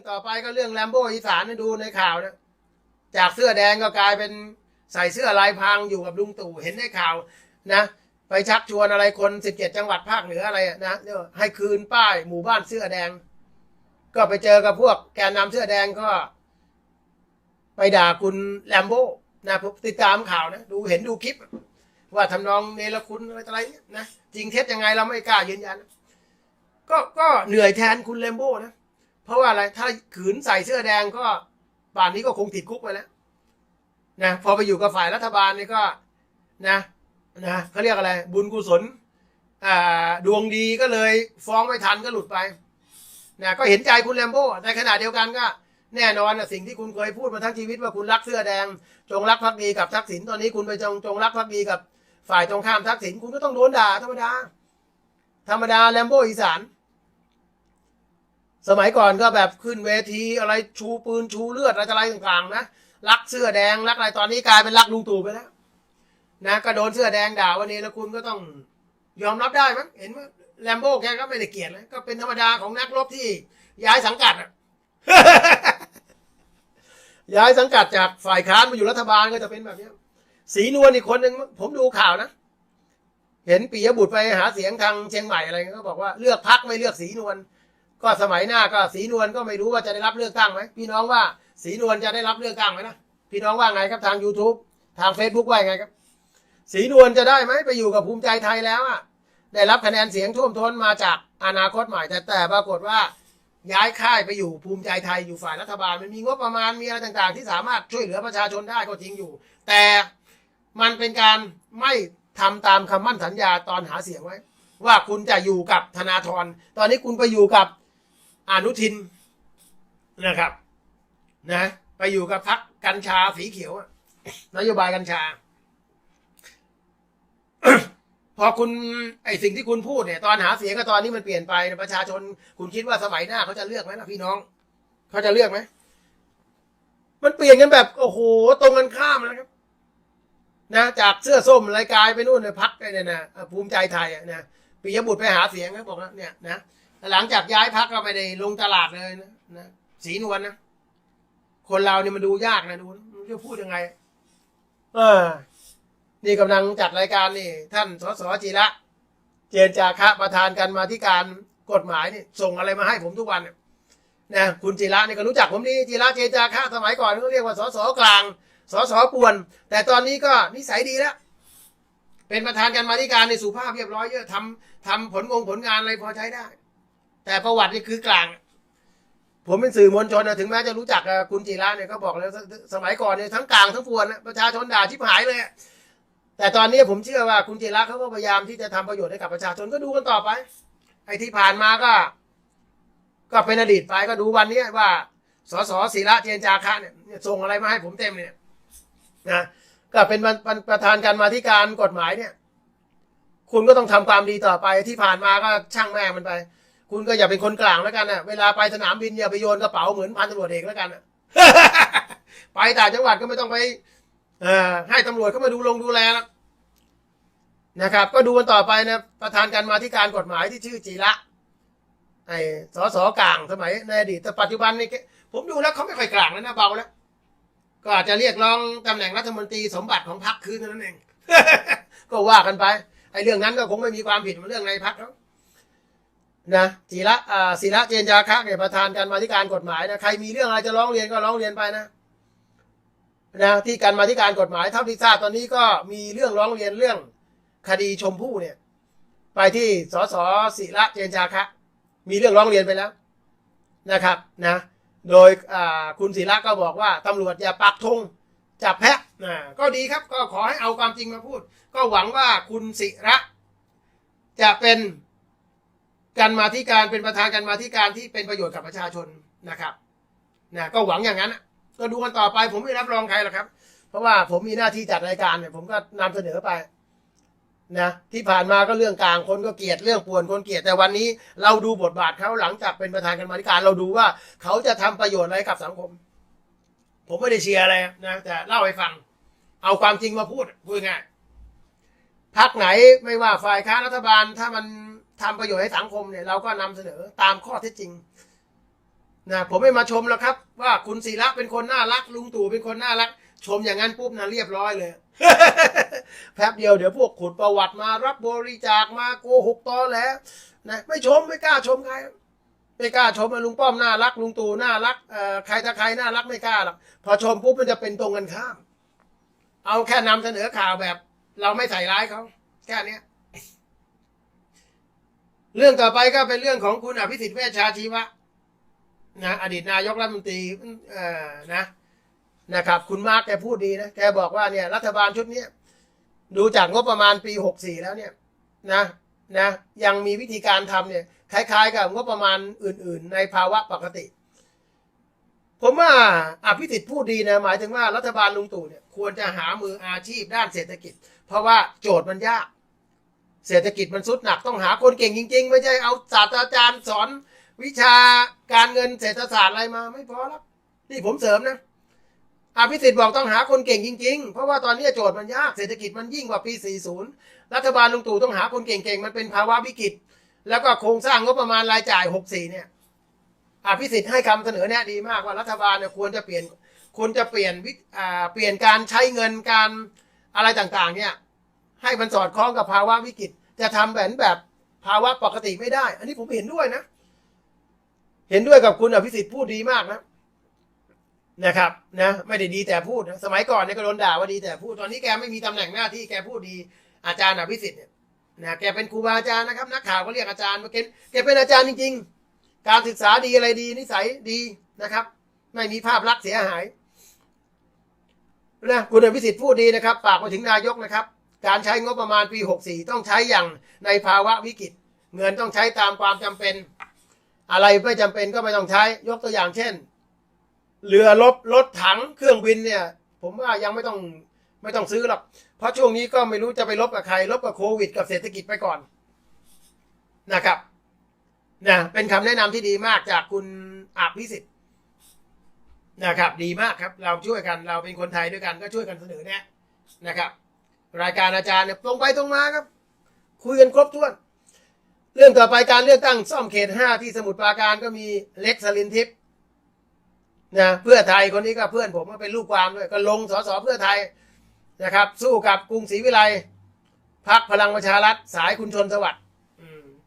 รื่องต่อไปก็เรื่องแลมโบอีสานดูในข่าวนะจากเสื้อแดงก็กลายเป็นใส่เสื้อลายพรางอยู่กับลุงตู่เห็นในข่าวนะไปชักชวนอะไรคนสิบเจ็ดจังหวัดภาคเหนืออะไรนะให้คืนป้ายหมู่บ้านเสื้อแดง ก็ไปเจอกับพวกแกนนำเสื้อแดงก็ ไปด่าคุณแลมโบนะผมติดตามข่าวนะดูเห็นดูคลิป ว่าทำนองเนรคุณอะไรอะไรนี่นะจริงเท็จยังไงเราไม่กล้ายืนยันก็ก็เหนื่อยแทนคุณแลมโบ้นะ เพราะว่าอะไรถ้าขืนใส่เสื้อแดงก็ป่านนี้ก็คงติดคุกไปแล้วนะพอไปอยู่กับฝ่ายรัฐบาลนี่ก็นะนะเขาเรียกอะไร บุญกุศลอ่าดวงดีก็เลยฟ้องไม่ทันก็หลุดไปนะก็เห็นใจคุณแลมโบ้ในขณะเดียวกันก็ แน่นอนนะสิ่งที่คุณเคยพูดมาทั้งชีวิตว่าคุณรักเสื้อแดง จงรักภักดีกับทักษิณตอนนี้คุณไปจงจงรักภักดีกับฝ่ายตรงข้ามทักษิณคุณก็ต้องโดนด่าธรรมดา ธรรมดาแลมโบ้อีสาน สมัยก่อนก็แบบขึ้นเวทีอะไรชูปืนชูเลือดอะไรอะไรต่างๆนะรักเสื้อแดงรักอะไรตอนนี้กลายเป็นรักลุงตู่ไปแล้วนะก็โดนเสื้อแดงด่าวันนี้แล้วคุณก็ต้องยอมรับได้มั้งเห็นว่าแลมโบ้แกก็ไม่ได้เกลียดเลยก็เป็นธรรมดาของนักรบที่ย้ายสังกัดอะย้ายสังกัดจากฝ่ายค้านมาอยู่รัฐบาลก็จะเป็นแบบนี้สีนวลอีกคนหนึ่งผมดูข่าวนะ เห็นปียบุตรไปหาเสียงทางเชียงใหม่อะไรก็บอกว่าเลือกพักไม่เลือกสีนวล ก็สมัยหน้าก็สีนวลก็ไม่รู้ว่าจะได้รับเลือกตั้งไหมพี่น้องว่าสีนวลจะได้รับเลือกตั้งไหมนะพี่น้องว่าไงครับทาง YouTube ทาง Facebook ว่าไงครับสีนวลจะได้ไหมไปอยู่กับภูมิใจไทยแล้วอะได้รับคะแนนเสียงท่วมท้นมาจากอนาคตใหม่ แต่แต่ปรากฏว่าย้ายค่ายไปอยู่ภูมิใจไทยอยู่ฝ่ายรัฐบาล มันมีงบประมาณมีอะไรต่างๆ ที่สามารถช่วยเหลือประชาชนได้ก็จริงอยู่ แต่มันเป็นการไม่ทำตามคำมั่นสัญญาตอนหาเสียงไว้ ว่าคุณจะอยู่กับธนาธรตอนนี้คุณไปอยู่กับ อนุทินนะครับ นะ ไปอยู่กับพักกัญชาสีเขียวอะนโยบายกัญชา พอคุณไอสิ่งที่คุณพูดเนี่ย ตอนหาเสียงกับตอนนี้มันเปลี่ยนไปประชาชน คุณคิดว่าสมัยหน้าเขาจะเลือกไหมล่ะพี่น้อง เขาจะเลือกไหมมันเปลี่ยนกันแบบโอ้โห ตรงกันข้ามนะครับ นะจากเสื้อส้มรายกายไปนู่นเลยพักไอ้เนี่ยนะภูมิใจไทยนะปิยบุตรไปหาเสียงนะบอกว่าเนี่ยนะ หลังจากย้ายพักก็ไม่ได้ลงตลาดเลยนะนะสีนวลนะคนเราเนี่ยมันดูยากนะดูมันจะพูดยังไง เออ นี่กำลังจัดรายการนี่ ท่านสสจิระเจนจาคะประธานกันมาที่การกฎหมายนี่ส่งอะไรมาให้ผมทุกวันเนี่ยนะคุณจิระนี่ก็รู้จักผมดีจิระเจนจาคะสมัยก่อนเขาเรียกว่าสสกลางสสป่วน แต่ตอนนี้ก็นิสัยดีแล้วเป็นประธานกันมาธิการในสุภาพเรียบร้อยเยอะทำทำผลงงผลงานอะไรพอใช้ได้ แต่ประวัตินี่คือกลาง ผมเป็นสื่อมวลชนนะถึงแม้จะรู้จักกับคุณจิระเนี่ยก็บอกแล้วสสมัยก่อนเนี่ยทั้งกลางทั้งปวนนะประชาชนด่าชิบหายเลยแต่ตอนนี้ผมเชื่อว่าคุณจิระเขาก็พยายามที่จะทำประโยชน์ให้กับประชาชนก็ดูกันต่อไปไอ้ที่ผ่านมาก็ ก็เป็นอดีตไปก็ดูวันนี้ว่าสสศิระเจนจาคะเนี่ยส่งอะไรมาให้ผมเต็มเนี่ยนะก็เป็นประประธานการมาธิการกฎหมายเนี่ย คุณก็ต้องทำความดีต่อไปที่ผ่านมาก็ช่างแม่มันไป คุณก็อย่าเป็นคนกลางแล้วกันนะเวลาไปสนามบินอย่าไปโยนกระเป๋าเหมือนพันตำรวจเอกแล้วกันนะไปต่างจังหวัดก็ไม่ต้องไปเอ่อให้ตำรวจเข้ามาดูลงดูแลนะครับ ก็ดูกันต่อไปนะประธานการมาธิการกฎหมายที่ชื่อจีระไอ้สสกลางสมัยในอดีตแต่ปัจจุบันนี่ผมดูแล้วเขาไม่ค่อยกลางแล้วนะเบาแล้วก็อาจจะเรียกร้องตำแหน่งรัฐมนตรีสมบัติของพรรคคืนเท่านั้นเองก็ว่ากันไปไอ้เรื่องนั้นก็คงไม่มีความผิดมันเรื่องในพรรคแล้ว นะจีระอ่าศิระเจนจาคะเนี่ยประธานการมาธิการกฎหมายนะใครมีเรื่องอะไรจะร้องเรียนก็ร้องเรียนไปนะนะที่การมาธิการกฎหมายเท่าที่ทราบตอนนี้ก็มีเรื่องร้องเรียนเรื่องคดีชมพู่เนี่ย ไปที่สสศิระเจนจาคะ มีเรื่องร้องเรียนไปแล้วนะครับนะโดยคุณศิระก็บอกว่าตำรวจอย่าปักธงจับแพะนะก็ดีครับก็ขอให้เอาความจริงมาพูด ก็หวังว่าคุณศิระจะเป็น การมาธิการเป็นประธานการมาธิการที่เป็นประโยชน์กับประชาชนนะครับนะก็หวังอย่างนั้นก็ดูกันต่อไป ผมไม่รับรองใครหรอกครับ เพราะว่าผมมีหน้าที่จัดรายการเนี่ยผมก็นำเสนอไปนะที่ผ่านมาก็เรื่องกลางคนก็เกลียดเรื่องป่วนคนเกลียดแต่วันนี้ เราดูบทบาทเขาหลังจากเป็นประธานการมาธิการเราดูว่าเขาจะทำประโยชน์อะไรกับสังคม ผมไม่ได้เชียร์อะไรนะแต่เล่าให้ฟัง เอาความจริงมาพูดพูดง่ายพักไหนไม่ว่าฝ่ายค้านรัฐบาลถ้ามัน ทำประโยชน์ให้สังคมเนี่ยเราก็นำเสนอตามข้อเท็จจริงนะผมไม่มาชมแล้วครับ ว่าคุณศิระเป็นคนน่ารัก ลุงตู่เป็นคนน่ารัก ชมอย่างนั้นปุ๊บนะเรียบร้อยเลยแป๊บเดียวเดี๋ยวพวกขุดประวัติมารับบริจาคมาโกหกตอแล้วนะไม่ชมไม่กล้าชมใครไม่กล้าชมว่าลุงป้อมน่ารัก ลุงตู่น่ารักเอ่อใครตะใครน่ารักไม่กล้าหรอกพอชมปุ๊บมันจะเป็นตรงกันข้าม เอาแค่นำเสนอข่าวแบบ เราไม่ใส่ร้ายเขาแค่เนี้ย เรื่องต่อไปก็เป็นเรื่องของคุณอภิสิทธิ์เวชชาชีวะนะอดีตนายกรัฐมนตรีนะนะครับ คุณมาร์กแกพูดดีนะแกบอกว่าเนี่ยรัฐบาลชุดนี้ดูจากงบประมาณปีหกสี่แล้วเนี่ยนะนะยังมีวิธีการทำเนี่ยคล้ายๆ กับงบประมาณอื่น ๆ ในภาวะปกติ ผมว่าอภิสิทธิ์พูดดีนะหมายถึงว่ารัฐบาลลุงตู่เนี่ยควรจะหามืออาชีพด้านเศรษฐกิจ เพราะว่าโจทย์มันยาก เศรษฐกิจมันสุดหนักต้องหาคนเก่งจริง ๆ ไม่ใช่เอาศาสตราจารย์สอนวิชาการเงินเศรษฐศาสตร์อะไรมา ไม่พอแล้วนี่ผมเสริมนะอภิสิทธิ์บอกต้องหาคนเก่งจริง ๆ เพราะว่าตอนนี้โจทย์มันยากเศรษฐกิจมันยิ่งกว่าปี 40 รัฐบาลลุงตู่ต้องหาคนเก่งๆ มันเป็นภาวะวิกฤต แล้วก็โครงสร้างงบประมาณรายจ่าย 64 เนี่ยอภิสิทธิ์ให้คำเสนอแนะดีมากว่ารัฐบาลเนี่ยควรจะเปลี่ยนควรจะเปลี่ยนวิอ่าเปลี่ยนการใช้เงินการอะไรต่างๆ เนี่ย ให้มันสอดคล้องกับภาวะวิกฤต จะทำแบบแบบภาวะปกติไม่ได้ อันนี้ผมเห็นด้วยนะ เห็นด้วยกับคุณอภิสิทธิ์พูดดีมากนะนะครับนะไม่ได้ดีแต่พูดนะสมัยก่อนเนี่ยก็โดนด่าว่าดีแต่พูดตอนนี้แกไม่มีตำแหน่งหน้าที่แกพูดดีอาจารย์อภิสิทธิ์เนี่ยนะแกเป็นครูบาอาจารย์นะครับ นักข่าวก็เรียกอาจารย์มาเกณฑ์แกเป็นอาจารย์จริง ๆ การศึกษาดีอะไรดี นิสัยดีนะครับ ไม่มีภาพลักษณ์เสียหายนะคุณอภิสิทธิ์พูดดีนะครับฝากไปถึงนายกนะครับ การใช้งบประมาณปี 64 ต้องใช้อย่างในภาวะวิกฤต เงินต้องใช้ตามความจำเป็น อะไรไม่จำเป็นก็ไม่ต้องใช้ ยกตัวอย่างเช่น เรือรบรถถังเครื่องบินเนี่ย ผมว่ายังไม่ต้องไม่ต้องซื้อหรอก เพราะช่วงนี้ก็ไม่รู้จะไปลบกับใคร ลบกับโควิด กับเศรษฐกิจไปก่อนนะครับนะเป็นคำแนะนำที่ดีมากจากคุณอาภิสิทธิ์นะครับ ดีมากครับ เราช่วยกันเราเป็นคนไทยด้วยกันก็ช่วยกันเสนอแนะนะครับ รายการอาจารย์เนี่ยตรงไปตรงมาครับ คุยกันครบถ้วน เรื่องต่อไปการเลือกตั้งซ่อมเขตห้าที่สมุทรปราการก็มีเล็กสลินทิพย์นะเพื่อไทยคนนี้ก็เพื่อนผมก็เป็นลูกความด้วยก็ลงสสเพื่อไทยนะครับ สู้กับกรุงศรีวิไลพักพลังประชารัฐสายคุณชนสวัสดิ์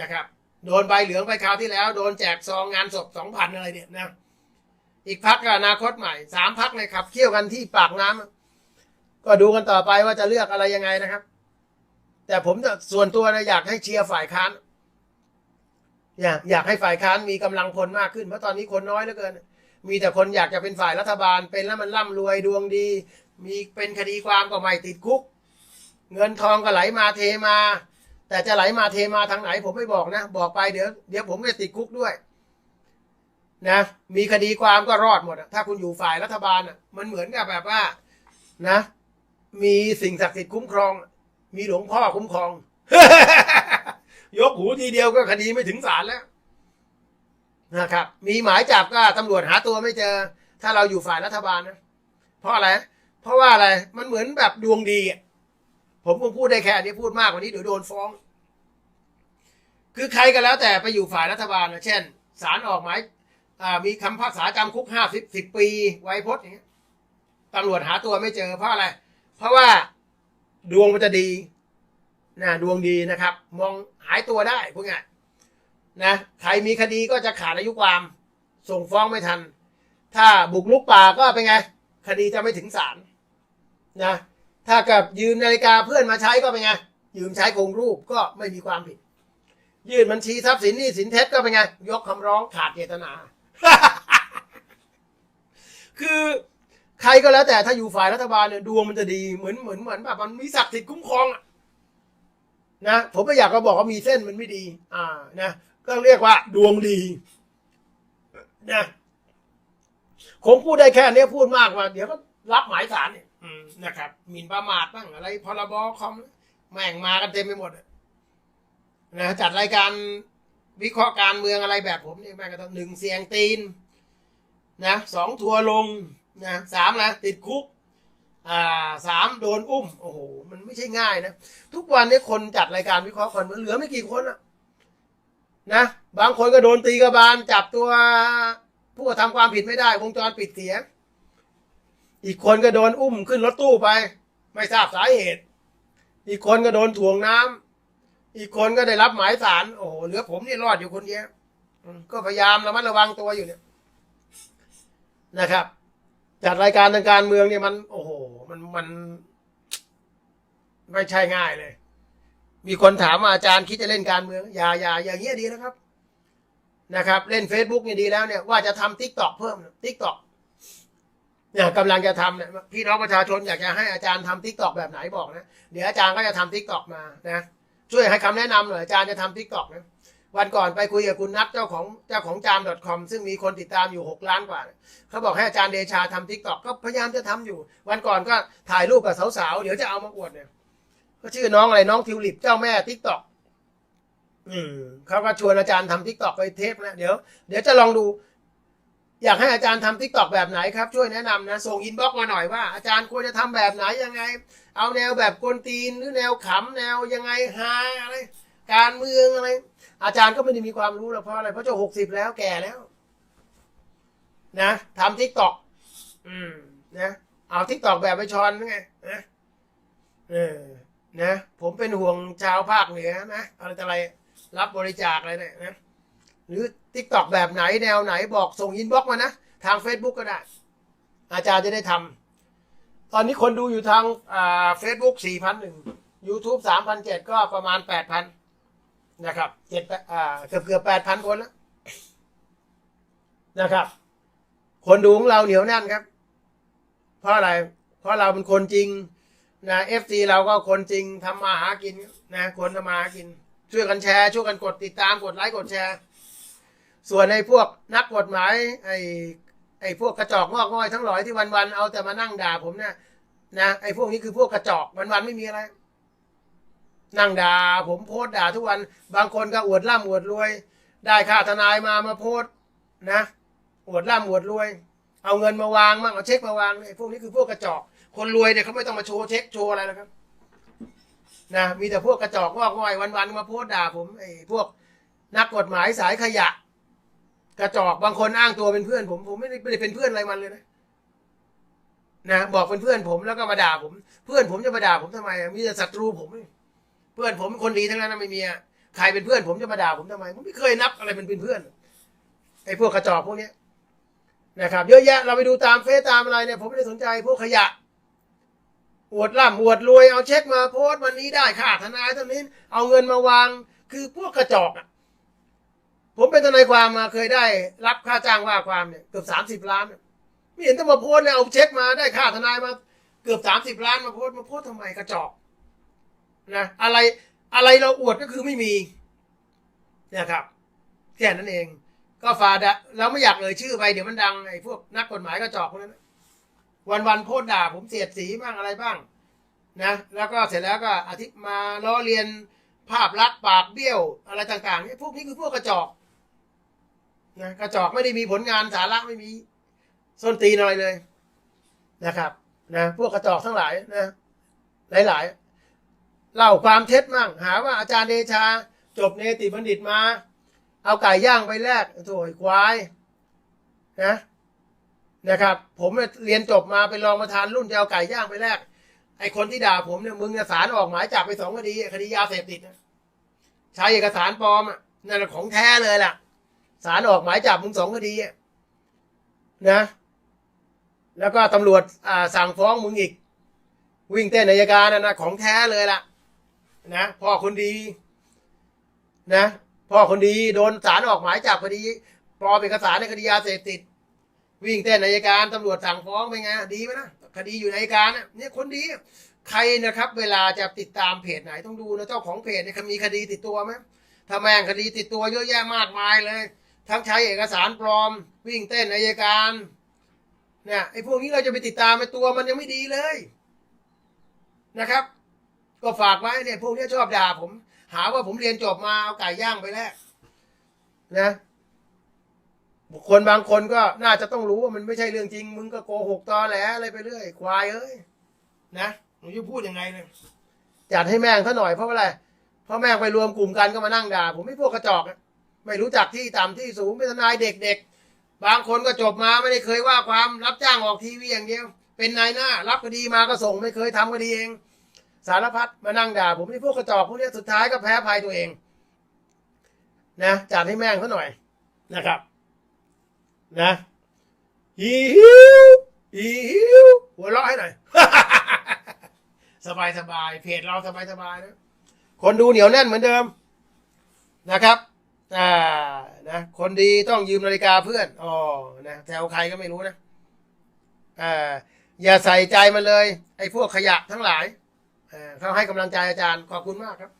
นะครับ โดนใบเหลืองไปคราวที่แล้ว โดนแจกซองงานศพสองพันอะไรเนี่ยนะอีกพักก็อนาคตใหม่สามพักเลยขับเคี่ยวกันที่ปากน้ำ ก็ดูกันต่อไปว่าจะเลือกอะไรยังไงนะครับ แต่ผมจะส่วนตัวนะอยากให้เชียร์ฝ่ายค้านอยากอยากให้ฝ่ายค้านมีกำลังพลมากขึ้นเพราะตอนนี้คนน้อยเหลือเกิน มีแต่คนอยากจะเป็นฝ่ายรัฐบาลเป็นแล้วมันร่ำรวยดวงดี มีเป็นคดีความก็ไม่ติดคุก เงินทองก็ไหลมาเทมา แต่จะไหลมาเทมาทางไหนผมไม่บอกนะ บอกไปเดี๋ยวเดี๋ยวผมจะติดคุกด้วยนะมีคดีความก็รอดหมดถ้าคุณอยู่ฝ่ายรัฐบาลอะมันเหมือนกับแบบว่า นะ มีสิ่งศักดิ์สิทธิ์คุ้มครอง มีหลวงพ่อคุ้มครอง ยกหูทีเดียวก็คดีไม่ถึงศาลแล้วนะครับ มีหมายจับก็ตำรวจหาตัวไม่เจอ ถ้าเราอยู่ฝ่ายรัฐบาลนะ เพราะอะไร เพราะว่าอะไร มันเหมือนแบบดวงดีผมคงพูดได้แค่นี้พูดมากกว่านี้เดี๋ยวโดนฟ้อง คือใครก็แล้วแต่ไปอยู่ฝ่ายรัฐบาลนะเช่นศาลออกหมายมีคำพิพากษาจำคุกห้าสิบสิบปี ไว้พจน์อย่างเงี้ยตำรวจหาตัวไม่เจอเพราะอะไร เพราะว่าดวงมันจะดีนะดวงดีนะครับ มองหายตัวได้พวกนี้นะใครมีคดีก็จะขาดอายุความ ส่งฟ้องไม่ทัน ถ้าบุกลุกป่าก็เป็นไง คดีจะไม่ถึงศาลนะถ้ากับยืมนาฬิกาเพื่อนมาใช้ก็เป็นไง ยืมใช้โกงรูปก็ไม่มีความผิด ยื่นบัญชีทรัพย์สินนี่สินเท็จก็เป็นไง ยกคำร้องขาดเจตนา คือ ใครก็แล้วแต่ถ้าอยู่ฝ่ายรัฐบาลเนี่ยดวงมันจะดีเหมือนเหมือนเหมือนแบบมันมีศักดิ์สิทธิ์คุ้มครองอะนะผมไม่อยากจะบอกว่ามีเส้นมันไม่ดี อ่านะก็เรียกว่า ดวงดีนะผมพูดได้แค่เนี้ยพูดมากว่า เดี๋ยวก็รับหมายสารเนี่ยนะครับหมิ่นประมาทบ้างอะไรพรบคอมแม่งมากันเต็มไปหมดนะจัดรายการวิเคราะห์การเมืองอะไรแบบผมเนี่ยแม่งก็ต้องหนึ่งเสียงตีน นะสองทัวร์ลง นะสามนะติดคุก อ่าสามโดนอุ้ม โอ้โห มันไม่ใช่ง่ายนะ ทุกวันนี้คนจัดรายการวิเคราะห์คนมันเหลือไม่กี่คนอะนะ บางคนก็โดนตีกระบาล จับตัวผู้กระทำความผิดไม่ได้ วงจรปิดเสีย อีกคนก็โดนอุ้มขึ้นรถตู้ไป ไม่ทราบสาเหตุ อีกคนก็โดนถ่วงน้ำอีกคนก็ได้รับหมายสาร โอ้โห เหลือผมนี่รอดอยู่คนเดียว ก็พยายามระมัดระวังตัวอยู่เนี่ย นะครับ จัดรายการทางการเมืองเนี่ยมัน โอ้โห มันมัน ไม่ใช่ง่ายเลย มีคนถามว่าอาจารย์คิดจะเล่นการเมือง อย่าอย่าอย่างเงี้ยดีแล้วครับ นะครับ เล่น Facebook เนี่ยดีแล้วเนี่ยว่าจะทำทิกตอกเพิ่มทิกตอกเนี่ยกำลังจะทำเนี่ยพี่น้องประชาชนอยากจะให้อาจารย์ทำทิกตอกแบบไหนบอกนะ เดี๋ยวอาจารย์ก็จะทำทิกตอกมานะ ช่วยให้คำแนะนำหน่อยอาจารย์จะทำทิกตอกนะ วันก่อนไปคุยกับคุณนัทเจ้าของเจ้าของจาม .com ซึ่งมีคนติดตามอยู่หกล้านกว่า เขาบอกให้อาจารย์เดชาทำทิกตอกก็พยายามจะทำอยู่ วันก่อนก็ถ่ายรูปกับสาวๆ เดี๋ยวจะเอามาอวดเนี่ยก็ชื่อน้องอะไรน้องทิวลิปเจ้าแม่ทิกตอกอืมเขาก็ชวนอาจารย์ทำทิกตอกไปเทปนะเดี๋ยวเดี๋ยวจะลองดู อยากให้อาจารย์ทำทิกตอกแบบไหนครับ ช่วยแนะนำนะส่งอินบ็อกมาหน่อยว่า อาจารย์ควรจะทำแบบไหนยังไง เอาแนวแบบกวนตีนหรือแนวขำแนวยังไงฮาอะไรการเมืองอะไร อาจารย์ก็ไม่ได้มีความรู้หรอกเพราะอะไรเพราะเจ้าหกสิบแล้วแก่แล้ว นะทำทิกตอกอืมนะเอาทิกตอกแบบไปชอนไงนะเออนะผมเป็นห่วงชาวภาคเหนือนะอะไรต่ออะไรรับบริจาคอะไรเนี่ยนะหรือทิกตอกแบบไหนแนวไหนบอกส่งอินบ็อกมานะ ทาง Facebook ก็ได้ อาจารย์จะได้ทำตอนนี้คนดูอยู่ทางอ่าเฟซบุ๊กสี่พันหนึ่งยูทูบสามพันเจ็ดก็ประมาณแปดพัน นะครับเจ็ดอ่าเกือบเกือบแปดพันคนแล้วนะครับ คนดูของเราเหนียวแน่นครับ เพราะอะไร เพราะเราเป็นคนจริงนะเอฟซีเราก็คนจริงทำมาหากินนะคนทำมาหากิน ช่วยกันแชร์ช่วยกันกดติดตามกดไลค์กดแชร์ ส่วนในพวกนักกฎหมายไอ้ไอ้พวกกระจอกงอกง่อยทั้งหลายที่วันๆเอาแต่มานั่งด่าผมเนี่ยนะไอ้พวกนี้คือพวกกระจอกวันๆไม่มีอะไร นั่งด่าผมโพสด่าทุกวัน บางคนก็อวดร่ำอวดรวย ได้ค่าทนายมามาโพสนะอวดร่ำอวดรวย เอาเงินมาวางมั่งเอาเช็คมาวางไอ้พวกนี้คือพวกกระจอก คนรวยเนี่ยเขาไม่ต้องมาโชว์เช็คโชว์อะไรนะครับนะมีแต่พวกกระจอกงอกง่อยวันๆมาโพสด่าผมไอ้พวกนักกฎหมายสายขยะ กระจอกบางคนอ้างตัวเป็นเพื่อนผม ผมไม่ได้ไม่ได้เป็นเพื่อนอะไรมันเลยนะนะบอกเป็นเพื่อนผมแล้วก็มาด่าผม เพื่อนผมจะมาด่าผมทำไมมีแต่ศัตรูผมนี่ เพื่อนผมเป็นคนดีทั้งนั้นนะไม่มีอะใครเป็นเพื่อนผมจะมาด่าผมทำไมผมไม่เคยนับอะไรเป็นเพื่อนไอ้พวกกระจอกพวกเนี้ยนะครับ เยอะแยะเราไปดูตามเฟซตามอะไรเนี่ยผมไม่ได้สนใจพวกขยะอวดร่ำอวดรวยเอาเช็คมาโพสต์วันนี้ได้ค่าทนายเท่านี้เอาเงินมาวาง คือพวกกระจอกอะ ผมเป็นทนายความมาเคยได้รับค่าจ้างว่าความเนี่ยเกือบสามสิบล้านไม่เห็นต้องมาโพสต์เลยเอาเช็คมาได้ค่าทนายมา เกือบสามสิบล้านมาโพสต์มาโพสต์ทำไมกระจอก นะอะไรอะไรเราอวดก็คือไม่มีนะครับแค่นั้นเอง ก็ฟาดะเราไม่อยากเอ่ยชื่อไปเดี๋ยวมันดังไอ้พวกนักกฎหมายกระจอกพวกนั้นวันวันโพสต์ด่า ผมเสียดสีบ้างอะไรบ้างนะแล้วก็เสร็จแล้วก็อาทิตย์มาล้อเลียนภาพลักษณ์ปากเบี้ยว อะไรต่างๆเนี่ยพวกนี้คือพวกกระจอกนะกระจอกไม่ได้มีผลงานสาระไม่มีส้นตีนอะไรเลยนะครับ นะ พวกกระจอกทั้งหลายนะ หลายๆ เล่าความเท็จมั่ง หาว่าอาจารย์เดชา จบเนติบัณฑิตมา เอาไก่ย่างไปแลกโถ่ควายนะนะครับ ผมเรียนจบมาเป็นรองประธานรุ่นจะเอาไก่ย่างไปแลกไอคนที่ด่าผมเนี่ยมึงเนี่ยสารออกหมายจับไปสองคดีคดียาเสพติดนะใช้เอกสารปลอมอะนั่นของแท้เลยล่ะสารออกหมายจับมึงสองคดีนะ แล้วก็ตำรวจสั่งฟ้องมึงอีก วิ่งเต้นอัยการนะนะของแท้เลยล่ะ นะพ่อคนดีนะพ่อคนดีโดนสารออกหมายจับคดีปลอมเอกสารในคดียาเสพติด วิ่งเต้นอัยการตำรวจสั่งฟ้องเป็นไงดีไหมนะคดีอยู่ในอัยการเนี่ยคนดีใครนะครับ เวลาจะติดตามเพจไหนต้องดูนะเจ้าของเพจเนี่ยเขามีคดีติดตัวไหมถ้าแม่งคดีติดตัวเยอะแยะมากมายเลย ทั้งใช้เอกสารปลอม วิ่งเต้นอัยการเนี่ยไอ้พวกนี้เราจะไปติดตามไอ้ตัวมันยังไม่ดีเลยนะครับ ก็ฝากไว้เนี่ยพวกนี้ชอบด่าผม หาว่าผมเรียนจบมาเอาไก่ย่างไปแลกนะ บุคคลบางคนก็น่าจะต้องรู้ว่ามันไม่ใช่เรื่องจริง มึงก็โกหกตอแหลอะไรไปเรื่อยควายเอ้ยนะหนูจะพูดยังไงเนี่ยจัดให้แม่งซะหน่อยเพราะอะไรเพราะแม่งไปรวมกลุ่มกันก็มานั่งด่า ผมไม่พวกกระจอกไม่รู้จักที่ต่ำที่สูงเป็นทนายเด็กๆ บางคนก็จบมาไม่ได้เคยว่าความรับจ้างออกทีวีอย่างเดียว เป็นนายหน้า รับคดีมาก็ส่งไม่เคยทำคดีเอง สารพัดมานั่งด่าผมนี่พวกกระจอกพวกเนี้ยสุดท้ายก็แพ้ภัยตัวเอง นะจัดให้แม่งเขาหน่อยนะครับ นะฮิวฮิวหัวเราะให้หน่อยสบายสบายเพจเราสบายสบายนะคนดูเหนียวแน่นเหมือนเดิมนะครับอ่านะคนดีต้องยืมนาฬิกาเพื่อนอ๋อนะแถวใครก็ไม่รู้นะอ่าอย่าใส่ใจมันเลย ไอ้พวกขยะทั้งหลาย เขาให้กำลังใจอาจารย์ขอบคุณมากครับ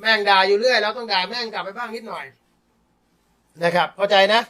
แม่งด่าอยู่เรื่อยเราต้องด่าแม่งกลับไปบ้างนิดหน่อย นะครับ เข้าใจนะ